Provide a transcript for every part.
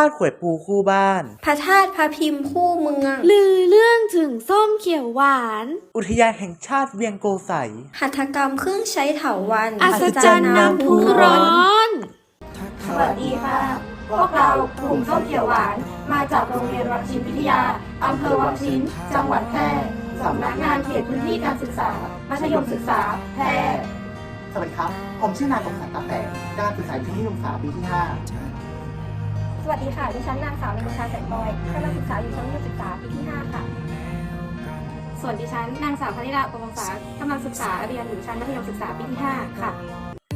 าตุขวยปูคู่บ้าน พระธาตุพระพิมพ์คู่เมือง ลือเรื่องถึงส้มเขียวหวาน อุทยานแห่งชาติเวียงโกไสหัตถกรรมเครื่องใช้เถาวัลย์อัศจรรย์น้ำพุร้อน สวัสดีค่ะ พวกเรากลุ่มส้มเขียวหวาน มาจากโรงเรียนวังชินวิทยา อำเภอวังชิน จังหวัดแพร่สำนักงานเขตพื้นที่การศึกษา มัธยมศึกษา แพร่สวัสดีครับ ผมชื่อนายกงศักดิ์ตาแสงการศึกษาชั้นที่ศึกษาปีที่ สวัสดีค่ะ ดิฉันนางสาวเนชาแสงบอยกำลังศึกษาอยู่ชั้นมัธยมศึกษาปีที่ 5 ค่ะ ส่วนดิฉันนางสาวพนิดาอุปงศากำลังศึกษาเรียนอยู่ชั้นมัธยมศึกษาปีที่ 5 ค่ะ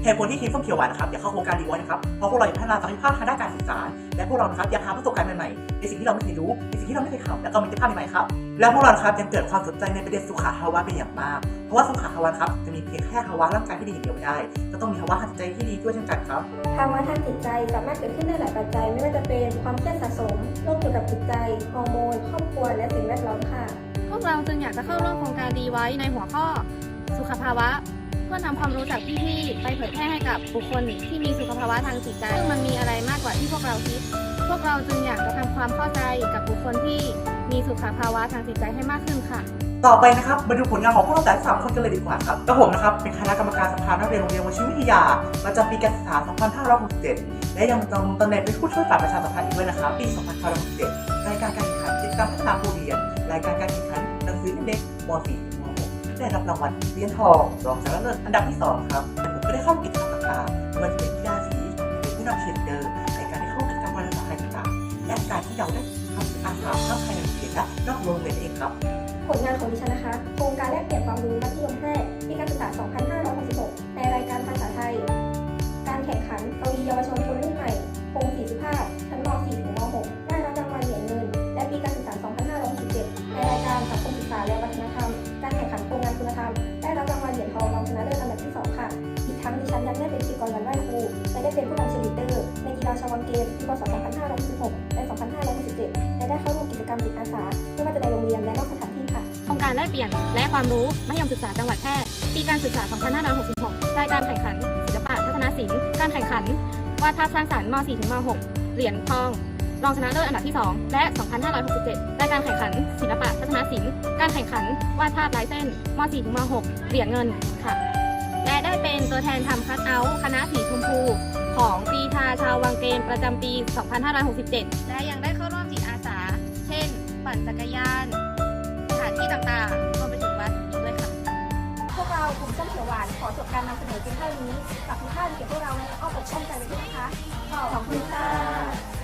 เหตุผลที่ทีมส้มเขียวหวานนะครับอยากเข้าโครงการดีไว้นะครับเพราะพวกเราอยากพัฒนาศักยภาพทางด้านการศึกษา และพวกเรานะครับอยากหาประสบการณ์ใหม่ๆในสิ่งที่เราไม่เคยรู้ในสิ่งที่เราไม่เคยทำและก็มีมิตรภาพใหม่ๆครับแล้วพวกเราครับยังเกิดความสนใจในประเด็นสุขภาวะเป็นอย่างมากเพราะว่าสุขภาวะครับจะมีเพียงแค่ภาวะร่างกายที่ดีอย่างเดียวไม่ได้ก็ต้องมีภาวะทางจิตใจที่ดีด้วยเช่นกันครับภาวะทางจิตใจสามารถเกิดขึ้นได้หลายปัจจัยไม่ว่าจะเป็นความเครียดสะสมโรคเกี่ยวกับจิตใจฮอร์โมนครอบครัวและสิ่งแวดล้อมค่ะ พวกเราจึงอยากจะเข้าร่วมโครงการดีไว้ในหัวข้อ สุขภาวะ เพื่อนำความรู้จากพี่ๆไปเผยแพร่ให้กับบุคคลที่มีสุขภาวะทางจิตใจซึ่งมันมีอะไรมากกว่าที่พวกเราคิด พวกเราจึงอยากจะทำความเข้าใจกับบุคคลที่มีสุขภาวะทางจิตใจให้มากขึ้นค่ะ ต่อไปนะครับมาดูผลงานของพวกเราแต่สามคนกันเลยดีกว่าครับก็ผมนะครับเป็นคณะกรรมการสภานักเรียนโรงเรียนวชิรวิทยาประจำปีการศึกษา 2567 และยังดำรงตำแหน่งเป็นผู้ช่วยฝ่ายประชาสัมพันธ์อีกด้วยนะครับ ปี 2567รายการการแข่งขันกิจกรรมพัฒนาผู้เรียน รายการการแข่งขันหนังสือเด็กม .4 ม ได้รับรางวัลเหรียญทองรองชนะเลิศอันดับที่ 2 ครับแต่ผมก็ได้เข้ากิจกรรมต่างๆมันเป็นกีฬาสีเป็นผู้นำเชียร์เดอร์ในการได้เข้ากิจกรรมวันภาษาไทยต่างๆและการที่เราได้ทำอาสาทั้งภายในโรเขียนและนอกโรงเรียนเองครับ ผลงานของดิฉันนะคะ โครงการแลกเปลี่ยนความรู้มัธยม5 เป็นผู้นำเชียร์ลีดเดอร์ในกีฬาชาววังเกมปีพศ 2566 และ 2567 และได้เข้าร่วมกิจกรรมจิตอาสาไม่ว่าจะในโรงเรียนและนอกสถานที่ค่ะโครงการแลกเปลี่ยนและความรู้มัธยมศึกษาจังหวัดแพร่ปีการศึกษา 2566 รายการแข่งขันศิลปะพัฒนาศิลป์การแข่งขันวาดภาพสร้างสรรค์ม .4 ถึงม .6 เหรียญทองรองชนะเลิศอันดับที่ 2 และ 2567 รายการแข่งขัน ศิลปะพัฒนาศิลป์ การแข่งขัน วาดภาพลายเส้นม .4 ถึงม .6 เหรียญเงินค่ะ และได้เป็นตัวแทนทำคัดเอาท์คณะสีชมพู ของปีชาชาววังเกมประจำปี 2567 และยังได้เข้าร่วมจิตอาสา เช่น ปั่นจักรยานสถานที่ต่างๆรวมไปถึงวัดอีกด้วยค่ะ พวกเรากลุ่มส้มเขียวหวานขอจบการนำเสนอเพียงเท่านี้ฝากทุกท่านเก็บพวกเราในอ้อมอกอ้อมใจไว้ด้วยนะคะขอบคุณค่ะ